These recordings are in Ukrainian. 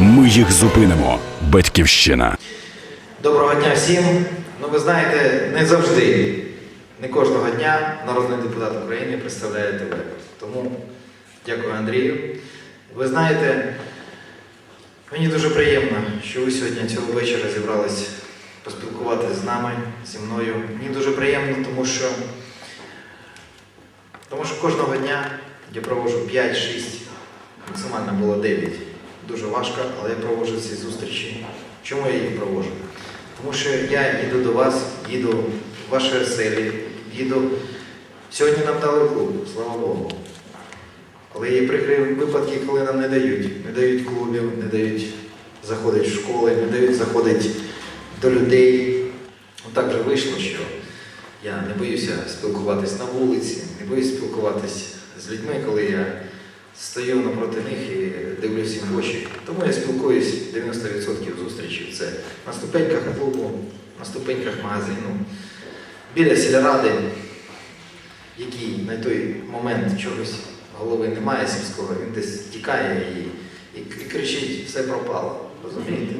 Ми їх зупинимо. Батьківщина. Доброго дня всім. Ну ви знаєте, не завжди, не кожного дня народний депутат України представляє тебе. Тому дякую Андрію. Ви знаєте, мені дуже приємно, що ви сьогодні цього вечора зібрались поспілкуватися з нами, зі мною. Мені дуже приємно, тому що, тому що кожного дня я проводжу 5-6, максимально було 9. Дуже важко, але я проводжу ці зустрічі. Чому я їх проводжу? Тому що я їду до вас, їду в ваші оселі, їду. Сьогодні нам дали клуб, слава Богу. Але є прикрі випадки, коли нам не дають. Не дають клубів, не дають заходити в школи, не дають заходити до людей. Отак же вийшло, що я не боюся спілкуватись на вулиці, не боюсь спілкуватись з людьми, коли я стою напроти них і дивлюсь їм в очі. Тому я спілкуюсь 90% зустрічей. Це на ступеньках клубу, на ступеньках магазину, біля сільради, який на той момент чогось голови немає сільського, він десь тікає і, і, і кричить, все пропало. Розумієте?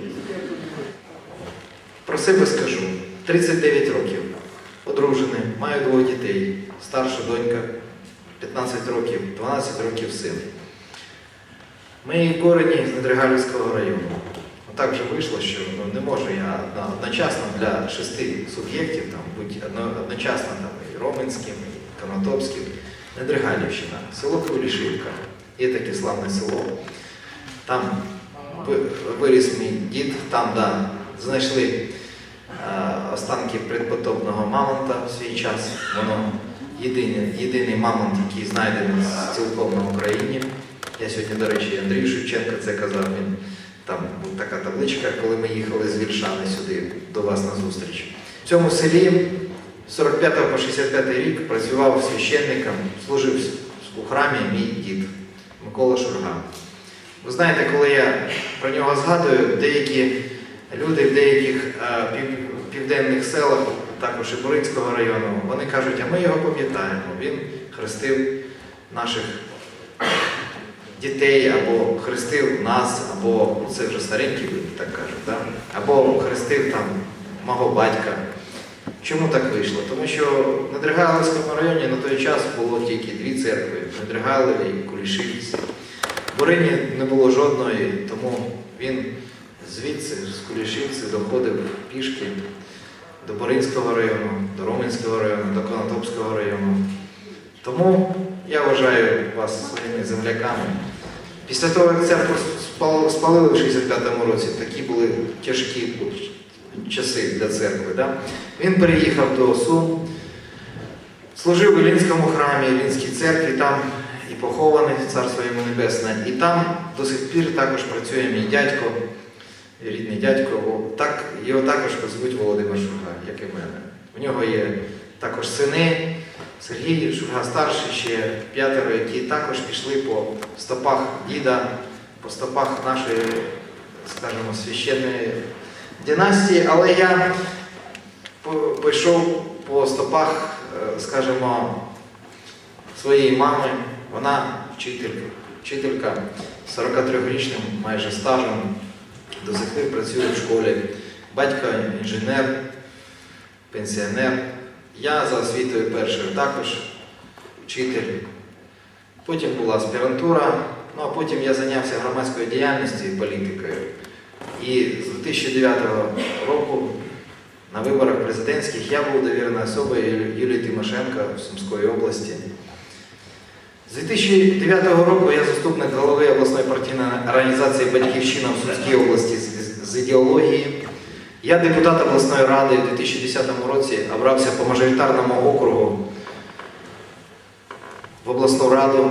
Про себе скажу. 39 років, одружений, маю двох дітей, старша донька, 15 років, 12 років син. Ми корені з Недригалівського району. Отак же вийшло, що ну, не можу я одночасно для шести суб'єктів там, бути одночасно там, і Роменським, і Конотопським. Недригалівщина, село Кулішівка. Є таке славне село. Там ви- виріс мій дід, там да, знайшли е, останки предпотопного мамонта в свій час. Воно єдиний, єдиний мамонт, який знайдений цілком на Україні. Я сьогодні, до речі, Андрій Шевченко це казав. Він там була така табличка, коли ми їхали з Вільшани сюди до вас на зустріч. В цьому селі з 45 по 65 рік працював священником, служив у храмі мій дід Микола Шурга. Ви знаєте, коли я про нього згадую, деякі люди в деяких е, пів- південних селах, також і Буринського району, вони кажуть, а ми його пам'ятаємо. Він хрестив наших дітей, або хрестив нас, або це вже старенькі так кажуть, да? або хрестив там мого батька. Чому так вийшло? Тому що в Недригайловському районі на той час було тільки дві церкви в Недригайлові і Кулішівці. В Бурині не було жодної, тому він звідси, з Кулішівці, доходив пішки до Боринського району, до Роменського району, до Конотопського району. Тому я вважаю вас своїми земляками. Після того, як церкву спал- спалили в 65-му році, такі були тяжкі часи для церкви. Да? Він переїхав до Сум, служив в Ілінському храмі, Ілінській церкві, там і похований царство йому небесне. І там до сих пір також працює мій дядько, рідний дядько. Так, його також звуть Володимир Шурга, як і мене. У нього є також сини. Сергій Шурга старший, ще п'ятеро, які також пішли по стопах діда, по стопах нашої, скажімо, священної династії, але я пішов по стопах, е, скажімо, своєї мами. Вона вчителька, вчителька 43-річним майже стажем, до сих пір працює в школі. Батько інженер, пенсіонер. Я за освітою першою також вчитель. Потім була аспірантура, ну а потім я зайнявся громадською діяльністю і політикою. І з 2009 року на виборах президентських я був довіреною особою Юлії Тимошенко в Сумської області. З 2009 року я заступник голови обласної партійної організації Батьківщина в Сумській області з, ідеології. Я депутат обласної ради у 2010 році обрався по мажоритарному округу в обласну раду.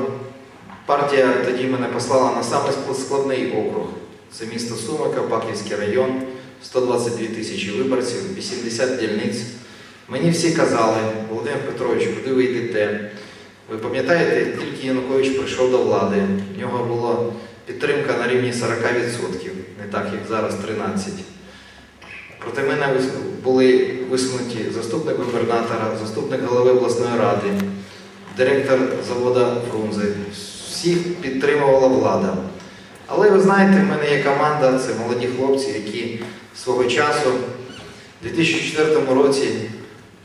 Партія тоді мене послала на самий складний округ. Це місто Суми, Кавпаківський район, 122 тисячі виборців, 80 дільниць. Мені всі казали, Володимир Петрович, куди ви йдете? Ви пам'ятаєте, тільки Янукович прийшов до влади. В нього була підтримка на рівні 40%, не так, як зараз 13%. Проти мене були висунуті заступник губернатора, заступник голови обласної ради, директор заводу Фрунзе. Всіх підтримувала влада. Але ви знаєте, в мене є команда, це молоді хлопці, які свого часу у 2004 році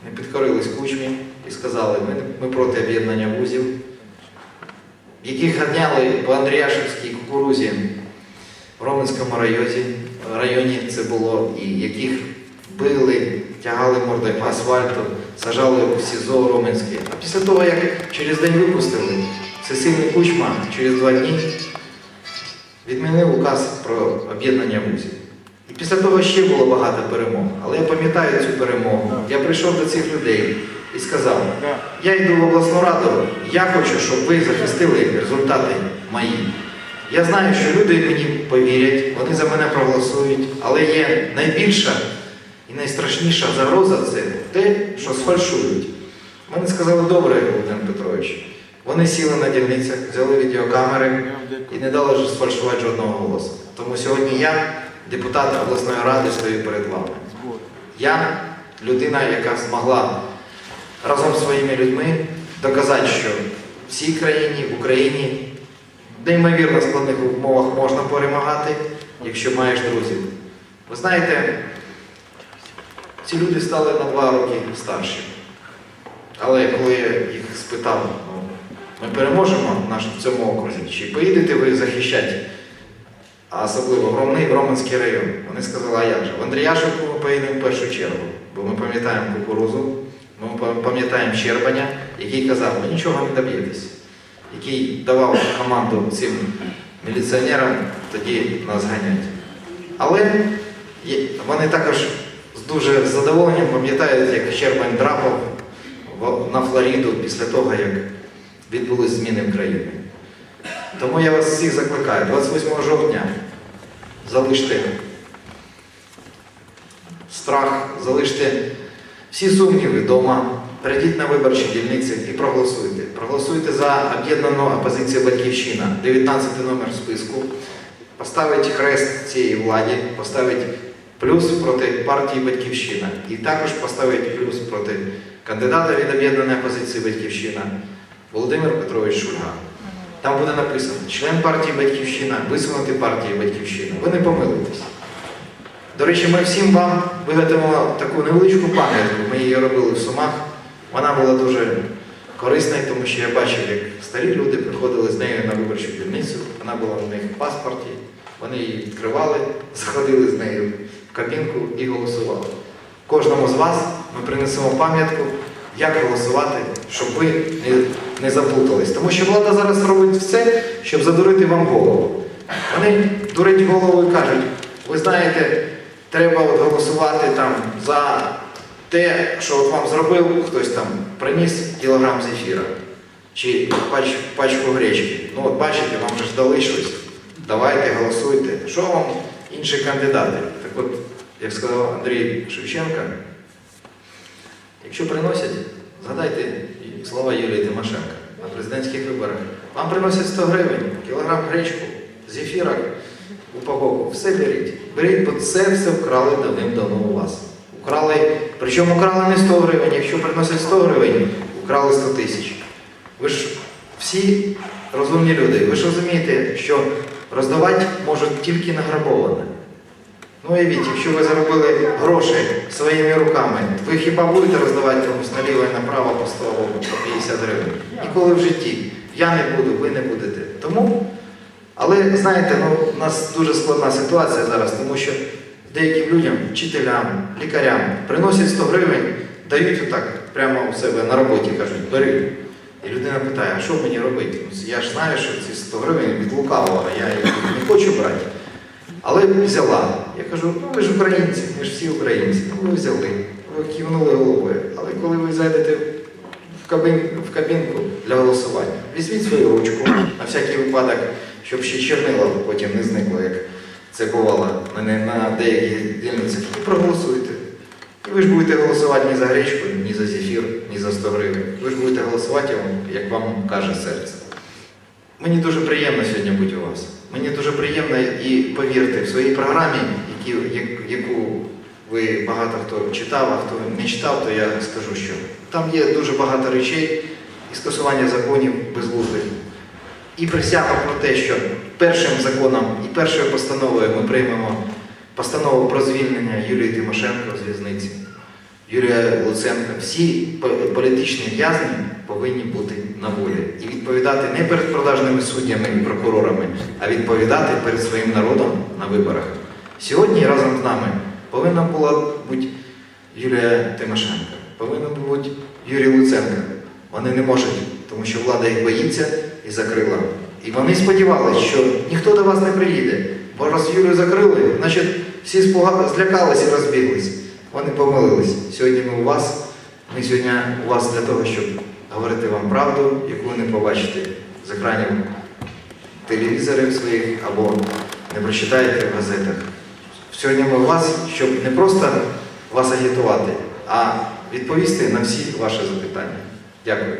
не підкорились кучмі і сказали, ми, ми проти об'єднання вузів, яких ганяли по Андріашівській кукурузі в Роменському районі, районі це було, і яких били, тягали мордою по асфальту, сажали в СІЗО Роменське. А після того, як через день випустили, Сесильний Кучма через два дні відмінив указ про об'єднання вузів. І після того ще було багато перемог. Але я пам'ятаю цю перемогу. Я прийшов до цих людей і сказав, я йду в обласну раду, я хочу, щоб ви захистили результати мої. Я знаю, що люди мені повірять, вони за мене проголосують, але є найбільша і найстрашніша загроза це те, що сфальшують. Вони сказали, добре, Володимир Петрович. Вони сіли на дільницях, взяли відеокамери і не дали сфальшувати жодного голосу. Тому сьогодні я, депутат обласної ради, стою перед вами. Я людина, яка змогла разом зі своїми людьми доказати, що в цій країні, в Україні, неймовірно складних умовах можна перемагати, якщо маєш друзів. Ви знаєте, ці люди стали на два роки старші. Але коли я їх спитав, ну, ми переможемо наш- в цьому окрузі, чи поїдете ви захищати, а особливо в Ромний, в Роменський район, вони сказали, а як же? В Андріяшівку ми поїдемо в першу чергу, бо ми пам'ятаємо кукурузу, ми пам'ятаємо Щербаня, який казав, ви нічого не доб'єтесь, який давав команду цим міліціонерам тоді нас ганять. Але вони також з дуже задоволенням пам'ятають, як Щербань драпав на Флориду після того, як відбулись зміни в країні. Тому я вас всіх закликаю, 28 жовтня залиште страх, залиште всі сумніви вдома, прийдіть на виборчі дільниці і проголосуйте. Проголосуйте за об'єднану опозицію Батьківщина, 19 номер списку. Поставить хрест цієї владі, поставить плюс проти партії Батьківщина. І також поставить плюс проти кандидата від об'єднаної опозиції Батьківщина Володимир Петрович Шульга. Там буде написано член партії Батьківщина, висунути партії Батьківщина. Ви не помилитесь. До речі, ми всім вам виготовимо таку невеличку пам'ятку. Ми її робили в Сумах. Вона була дуже корисною, тому що я бачив, як старі люди приходили з нею на виборчу дільницю. Вона була в них в паспорті. Вони її відкривали, заходили з нею в кабінку і голосували. Кожному з вас ми принесемо пам'ятку, як голосувати, щоб ви не, не заплутались. Тому що влада зараз робить все, щоб задурити вам голову. Вони дурять голову і кажуть, ви знаєте, треба от голосувати там за те, що от вам зробив, хтось там приніс кілограм зефіра чи пач, пачку гречки. Ну от бачите, вам вже ж дали щось. Давайте голосуйте. Що вам інші кандидати? Так от, як сказав Андрій Шевченко, якщо приносять, згадайте слова Юлії Тимошенко на президентських виборах. Вам приносять 100 гривень, кілограм гречку, зефірок, упаковку. Все беріть. Беріть, бо це все вкрали давним-давно у вас. Украли, причому украли не 100 гривень, якщо приносять 100 гривень, украли 100 тисяч. Ви ж всі розумні люди, ви ж розумієте, що роздавати можуть тільки награбоване. Ну уявіть, якщо ви заробили гроші своїми руками, ви хіба будете роздавати комусь наліво і направо по 100 або по 50 гривень? Ніколи в житті. Я не буду, ви не будете. Тому, але знаєте, ну, у нас дуже складна ситуація зараз, тому що деяким людям, вчителям, лікарям приносять 100 гривень, дають отак прямо у себе на роботі, кажуть, бери. І людина питає, а що мені робити? Ну, Я ж знаю, що ці 100 гривень від лукавого, я їх не хочу брати. Але взяла. Я кажу, ну ви ж українці, ми ж всі українці. Ну ви взяли, ви кивнули головою. Але коли ви зайдете в кабінку для голосування, візьміть свою ручку на всякий випадок, щоб ще чернила потім не зникло, як це бувало на, деяких дільницях, і проголосуйте. І ви ж будете голосувати ні за гречку, ні за зефір, ні за 100 гривень. Ви ж будете голосувати, як вам каже серце. Мені дуже приємно сьогодні бути у вас. Мені дуже приємно і повірте, в своїй програмі, яку ви багато хто читав, а хто не читав, то я скажу, що там є дуже багато речей і скасування законів безглуздих. І присяга про те, що першим законом і першою постановою ми приймемо постанову про звільнення Юлії Тимошенко з в'язниці. Юрія Луценка, всі політичні в'язні повинні бути на волі і відповідати не перед продажними суддями і прокурорами, а відповідати перед своїм народом на виборах. Сьогодні разом з нами повинна була бути Юлія Тимошенко, повинен бути Юрій Луценко. Вони не можуть, тому що влада їх боїться і закрила. І вони сподівалися, що ніхто до вас не приїде, бо раз Юлію закрили, значить всі злякались і розбіглись. Вони помилились. Сьогодні ми у вас. Ми сьогодні у вас для того, щоб говорити вам правду, яку ви не побачите з екранів телевізорів своїх або не прочитаєте в газетах. Сьогодні ми у вас, щоб не просто вас агітувати, а відповісти на всі ваші запитання. Дякую.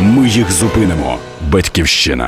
Ми їх зупинимо. Батьківщина.